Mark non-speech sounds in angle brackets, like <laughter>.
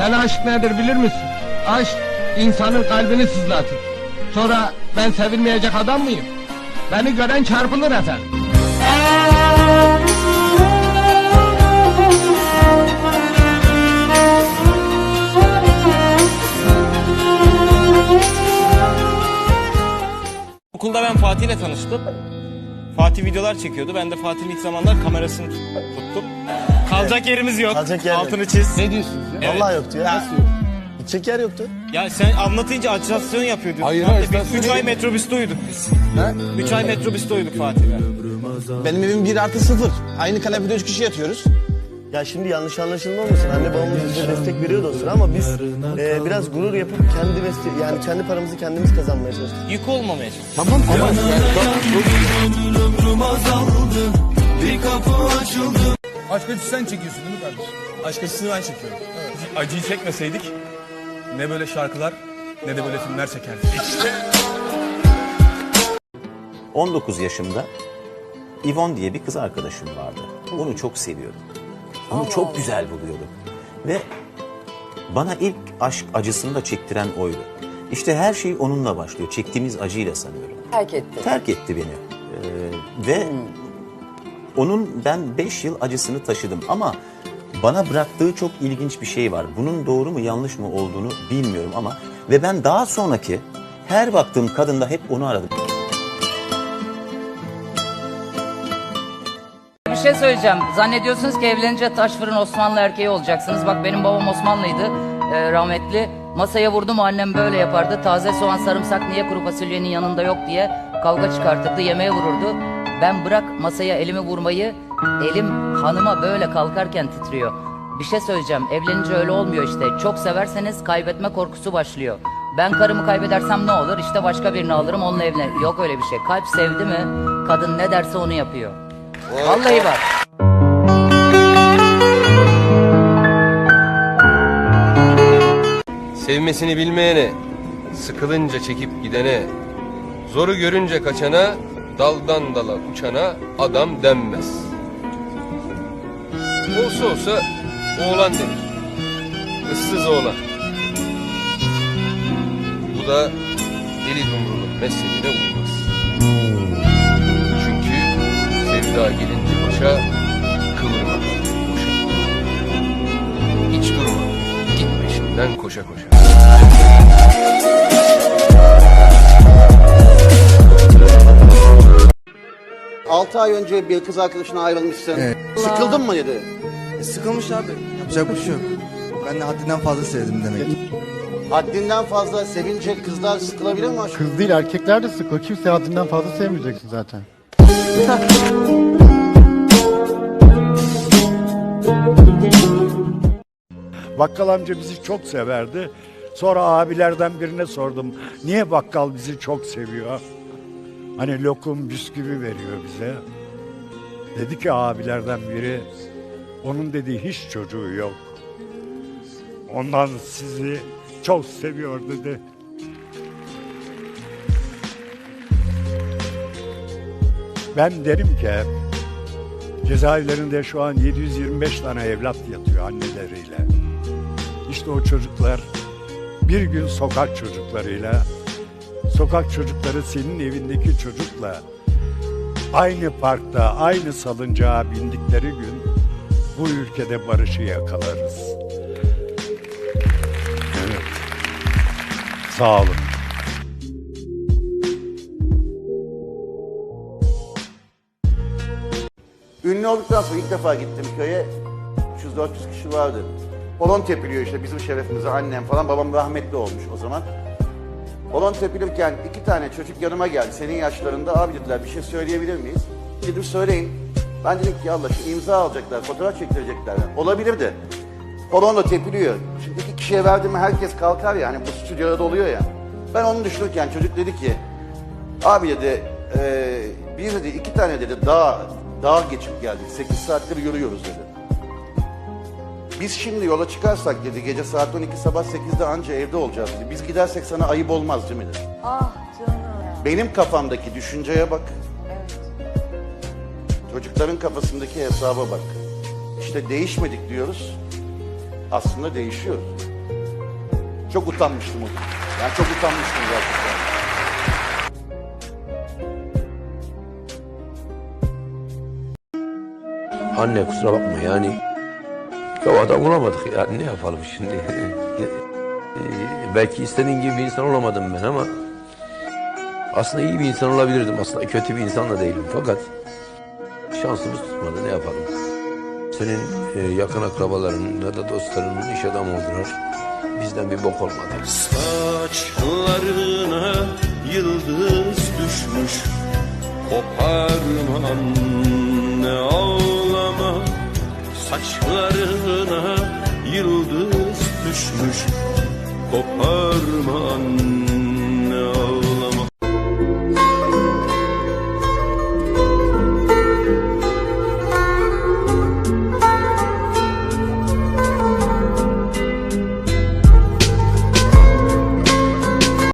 Sen aşk nedir bilir misin? Aşk insanın kalbini sızlatır. Sonra ben sevilmeyecek adam mıyım? Beni gören çarpılır efendim. Okulda ben Fatih ile tanıştım. Fatih videolar çekiyordu. Ben de Fatih'in ilk zamanlar kamerasını tut- tuttum. Kalacak yerimiz yok. Kalacak yer yok. Altını çiz. Ne diyorsunuz ya? Vallahi yoktu ya. Nasıl yok? Gidecek yer yoktu. Ya sen anlatınca acitasyon yapıyordun. Hayır, hayır, Biz ben 3 seni- ay metrobüste uyuduk biz. Ha? 3 ay metrobüste uyuduk Fatih'le. Benim evim 1 artı 0. Aynı kanepede 3 kişi yatıyoruz. Ya şimdi yanlış anlaşılma olmasın. Anne babamız bize destek veriyordu o sıra ama biz e, biraz gurur yapıp kendi mesle yani kendi paramızı kendimiz kazanmaya çalıştık. Yük olmamaya çalıştık. Tamam ama Aşk acısı sen çekiyorsun değil mi kardeşim? Aşk acısını ben çekiyorum. Acıyı çekmeseydik ne böyle şarkılar ne de böyle filmler çekerdik. 19 yaşımda Yvonne diye bir kız arkadaşım vardı. Onu çok seviyordum. Onu çok güzel buluyordum. Ve bana ilk aşk acısını da çektiren oydu. İşte her şey onunla başlıyor. Çektiğimiz acıyla sanıyorum. Terk etti. Terk etti beni. Ee, ve onun ben 5 yıl acısını taşıdım ama bana bıraktığı çok ilginç bir şey var. Bunun doğru mu yanlış mı olduğunu bilmiyorum ama ve ben daha sonraki her baktığım kadında hep onu aradım. Bir şey söyleyeceğim. Zannediyorsunuz ki evlenince taş fırın Osmanlı erkeği olacaksınız. Bak benim babam Osmanlıydı. e, rahmetli. Masaya vurdu mu annem böyle yapardı. Taze soğan sarımsak niye kuru fasulyenin yanında yok diye kavga çıkartırdı. Yemeğe vururdu. Ben bırak masaya elimi vurmayı. Elim hanıma böyle kalkarken titriyor. Bir şey söyleyeceğim. Evlenince öyle olmuyor işte. Çok severseniz kaybetme korkusu başlıyor. Ben karımı kaybedersem ne olur? İşte başka birini alırım onunla evlen. Yok öyle bir şey. Kalp sevdi mi kadın ne derse onu yapıyor. Vallahi bak. Sevmesini bilmeyene, sıkılınca çekip gidene, zoru görünce kaçana, daldan dala uçana adam denmez. Olsa olsa oğlan denir. Issız oğlan. Bu da deli dumruluk mezhebine uymaz. Çünkü sevda gelince başa kıvırma boşa. Hiç durma, git peşinden koşa koşa. 6 ay önce bir kız arkadaşına ayrılmışsın. Sıkıldın mı dedi. Sıkılmış abi. Yapacak bir şey yok. Ben de haddinden fazla sevdim demek. Haddinden fazla sevince kızlar sıkılabilir mi aşkım? Kız değil erkekler de sıkıyor. Kimse haddinden fazla sevmeyeceksin zaten. Bakkal amca bizi çok severdi. Sonra abilerden birine sordum. Niye bakkal bizi çok seviyor? Hani lokum bisküvi veriyor bize. Dedi ki abilerden biri, onun dediği hiç çocuğu yok. Ondan sizi çok seviyor dedi. Ben derim ki cezaevlerinde şu an 725 tane evlat yatıyor anneleriyle. İşte o çocuklar bir gün sokak çocuklarıyla, sokak çocukları senin evindeki çocukla aynı parkta, aynı salıncağa bindikleri gün bu ülkede barışı yakalarız. Evet. Sağ olun. Ünlü olduktan sonra ilk defa gittim köye. 300-400 kişi vardı. Balon tepiliyor işte bizim şerefimize annem falan. Babam rahmetli olmuş o zaman. Balon tepilirken iki tane çocuk yanıma geldi. Senin yaşlarında abi dediler bir şey söyleyebilir miyiz? Dedim söyleyin. Ben dedim ki Allah şu imza alacaklar, fotoğraf çektirecekler. Olabilir de. Balon da tepiliyor. Şimdi iki kişiye verdim herkes kalkar ya. Hani bu stüdyoda doluyor ya. Ben onu düşünürken çocuk dedi ki Abi dedi, eee bir dedi iki tane dedi dağ, dağ geçip geldik. 8 saattir yürüyoruz dedi. Biz şimdi yola çıkarsak dedi gece saat 12 sabah 8'de anca evde olacağız dedi. Biz gidersek sana ayıp olmaz değil mi dedi. Ah canım. Benim kafamdaki düşünceye bak. Çocukların kafasındaki hesaba bak. İşte değişmedik diyoruz. aslında değişiyoruz. Çok utanmıştım o. Yani çok utanmıştım gerçekten. Anne kusura bakma yani kavada bulamadık yani ne yapalım şimdi. <laughs> Belki istediğin gibi bir insan olamadım ben ama aslında iyi bir insan olabilirdim. Aslında kötü bir insan da değilim fakat şansımız tutmadı ne yapalım. Senin e, yakın akrabaların ya da dostların iş adamı oldular. Bizden bir bok olmadı. Saçlarına yıldız düşmüş Koparma anne ağlama Saçlarına yıldız düşmüş Koparma anne